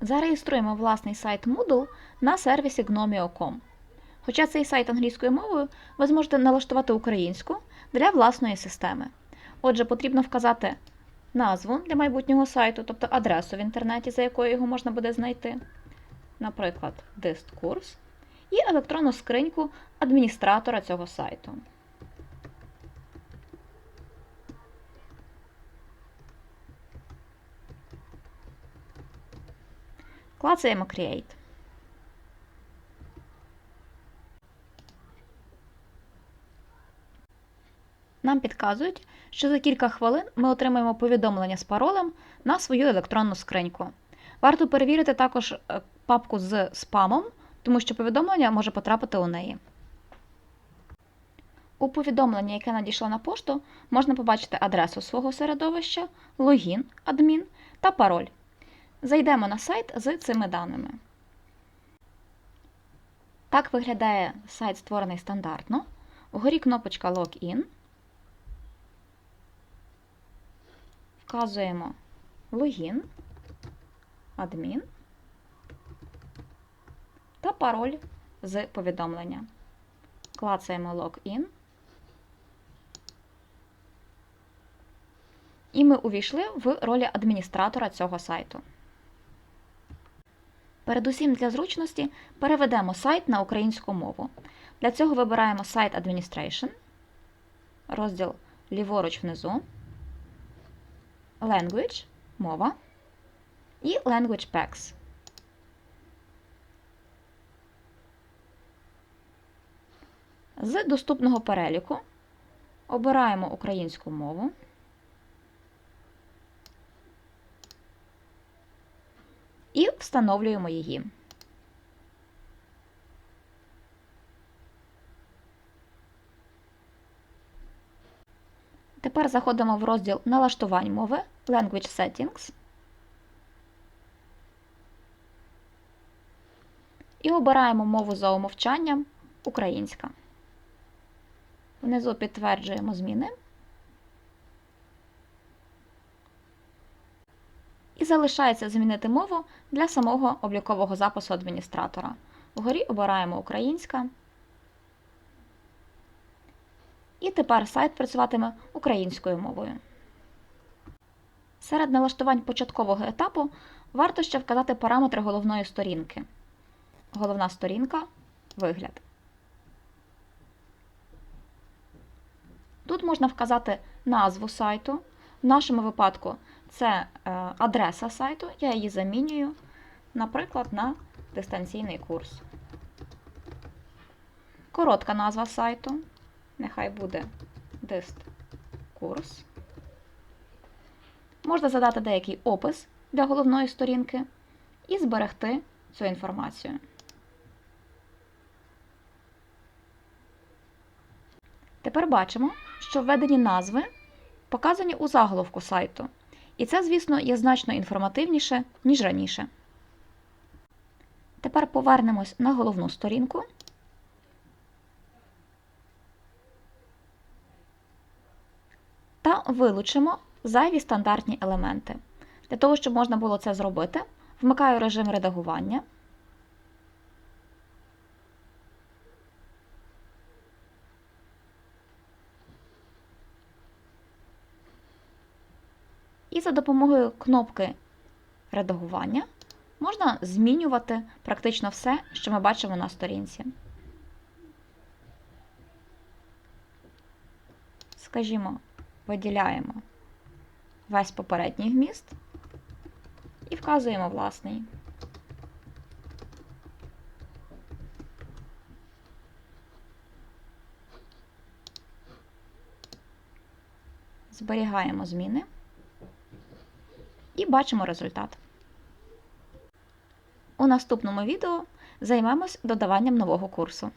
Зареєструємо власний сайт Moodle на сервісі Gnomio.com. Хоча цей сайт англійською мовою, ви зможете налаштувати українську для власної системи. Отже, потрібно вказати назву для майбутнього сайту, тобто адресу в інтернеті, за якою його можна буде знайти, наприклад, дисткурс, і електронну скриньку адміністратора цього сайту. Клацаємо Create. Нам підказують, що за кілька хвилин ми отримаємо повідомлення з паролем на свою електронну скриньку. Варто перевірити також е, папку з спамом, тому що повідомлення може потрапити у неї. У повідомленні, яке надійшло на пошту, можна побачити адресу свого середовища, логін, адмін та пароль. Зайдемо на сайт з цими даними. Так виглядає сайт, створений стандартно. Вгорі кнопочка Login. Вказуємо логін, адмін та пароль з повідомлення. Клацаємо Login. І ми увійшли в ролі адміністратора цього сайту. Передусім для зручності переведемо сайт на українську мову. Для цього вибираємо Site Administration, розділ ліворуч внизу, Language мова і Language Packs. З доступного переліку обираємо українську мову. і встановлюємо її. Тепер заходимо в розділ налаштувань мови Language Settings і обираємо мову за умовчанням українська. Внизу підтверджуємо зміни. Залишається змінити мову для самого облікового запису адміністратора. Вгорі обираємо Українська. І тепер сайт працюватиме українською мовою. Серед налаштувань початкового етапу варто ще вказати параметри головної сторінки. Головна сторінка вигляд. Тут можна вказати назву сайту. В нашому випадку це е, адреса сайту, я її замінюю, наприклад, на дистанційний курс. Коротка назва сайту. Нехай буде дист-курс. Можна задати деякий опис для головної сторінки і зберегти цю інформацію. Тепер бачимо, що введені назви показані у заголовку сайту. І це, звісно, є значно інформативніше, ніж раніше. Тепер повернемось на головну сторінку. Та вилучимо зайві стандартні елементи. Для того, щоб можна було це зробити, вмикаю режим редагування. І за допомогою кнопки редагування можна змінювати практично все, що ми бачимо на сторінці. Скажімо, виділяємо весь попередній вміст і вказуємо власний. Зберігаємо зміни і бачимо результат. У наступному відео займемось додаванням нового курсу.